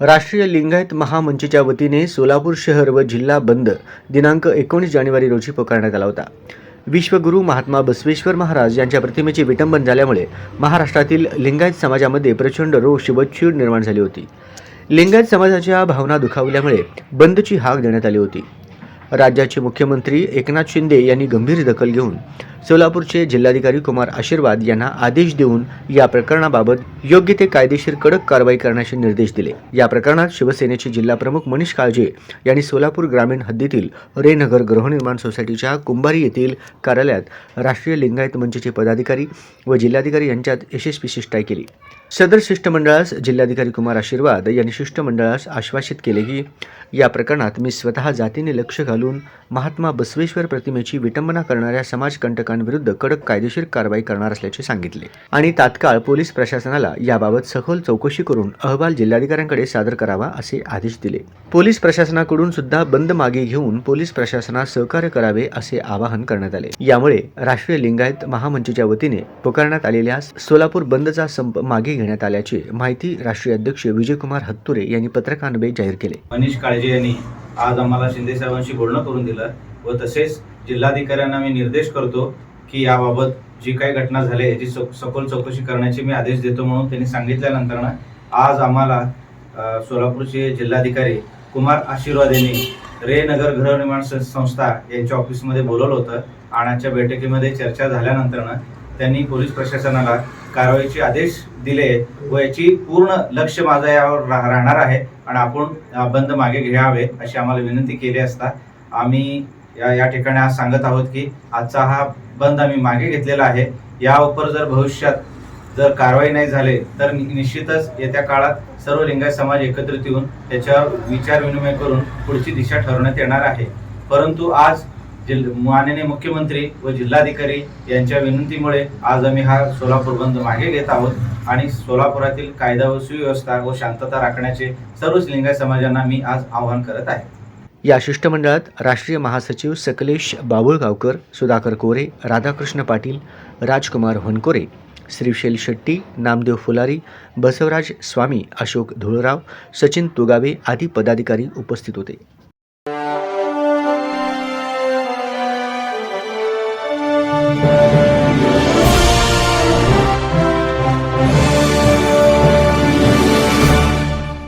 राष्ट्रीय लिंगायत महामंचच्या वतीने सोलापूर शहर व जिल्हा बंद दिनांक एकोणीस जानेवारी रोजी पुकारण्यात आला होता. विश्वगुरू महात्मा बसवेश्वर महाराज यांच्या प्रतिमेचे विटंबन झाल्यामुळे महाराष्ट्रातील लिंगायत समाजामध्ये प्रचंड रोष व चीड निर्माण झाली होती. लिंगायत समाजाच्या भावना दुखावल्यामुळे बंदची हाक देण्यात आली होती. राज्याचे मुख्यमंत्री एकनाथ शिंदे यांनी गंभीर दखल घेऊन सोलापूरचे जिल्हाधिकारी कुमार आशीर्वाद यांना आदेश देऊन या प्रकरणाबाबत योग्य ते कायदेशीर कडक कारवाई करण्याचे निर्देश दिले. या प्रकरणात शिवसेनेचे जिल्हाप्रमुख मनीष काळजे यांनी सोलापूर ग्रामीण हद्दीतील रेनगर गृहनिर्माण सोसायटीच्या कुंभारी येथील कार्यालयात राष्ट्रीय लिंगायत मंचचे पदाधिकारी व जिल्हाधिकारी यांच्यात यशस्वी शिष्टाई केली. सदर शिष्टमंडळास जिल्हाधिकारी कुमार आशीर्वाद यांनी शिष्टमंडळास आश्वासित केले की या प्रकरणात मी स्वतः जातीने लक्ष घालून महात्मा बसवेश्वर प्रतिमेची विटंबना करणाऱ्या मालकांविरुद्ध कडक कायदेशीर कारवाई करणार असल्याचे सांगितले. आणि तात्काळ पोलीस प्रशासनाला याबाबत सखोल चौकशी करून अहवाल जिल्हाधिकाऱ्यांकडे सादर करावा असे आदेश दिले. पोलीस प्रशासनाकडून सुद्धा बंद मागे घेऊन पोलीस प्रशासनास सहकार्य करावे असे आवाहन करण्यात आले. यामुळे राष्ट्रीय लिंगायत महामंचच्या वतीने पुकारण्यात आलेल्या सोलापूर बंदचा संप मागे घेण्यात आल्याची माहिती राष्ट्रीय अध्यक्ष विजयकुमार हत्तुरे यांनी पत्रकान्वये जाहीर केले. मनीष काळजे यांनी आज आम्हाला शिंदे साहेबांशी बोलणं करून दिलं व तसेच जिल्हाधिकाऱ्यांना मी निर्देश करतो की याबाबत जी काही घटना झाली याची सखोल चौकशी करण्याचे मी आदेश देतो म्हणून त्यांनी सांगितल्यानंतर आज आम्हाला सोलापूरचे जिल्हाधिकारी कुमार आशीर्वाद यांनी रे नगर गृहनिर्माण संस्था यांच्या ऑफिसमध्ये बोलवलं होतं आणाच्या बैठकीमध्ये चर्चा झाल्यानंतर त्यांनी पोलीस प्रशासनाला कारवाईचे आदेश दिले व याची पूर्ण लक्ष माझं यावर रा- राहणार आहे आणि आपण बंद मागे घ्यावे अशी आम्हाला विनंती केली असता आम्ही या या ठिकाणी आज सांगत आहोत की आजचा हा बंद आम्ही मागे घेतलेला आहे. या उपर जर भविष्यात जर कारवाई नाही झाले तर निश्चितच येत्या काळात सर्व लिंगायत समाज एकत्रित येऊन त्याच्यावर विचार विनिमय करून पुढची दिशा ठरवण्यात येणार आहे. परंतु आज जिल माननीय मुख्यमंत्री व जिल्हाधिकारी यांच्या विनंतीमुळे आज आम्ही हा सोलापूर बंद मागे घेत आहोत आणि सोलापुरातील कायदा व सुव्यवस्था व शांतता राखण्याचे सर्वच लिंगायत समाजांना मी आज आवाहन करत आहे. या शिष्टमंडळात राष्ट्रीय महासचिव सकलेश बाबुळगावकर सुधाकर कोरे राधाकृष्ण पाटील राजकुमार होनकोरे श्रीशैल शेट्टी नामदेव फुलारी बसवराज स्वामी अशोक धुळराव सचिन तुगावे आदी पदाधिकारी उपस्थित होते.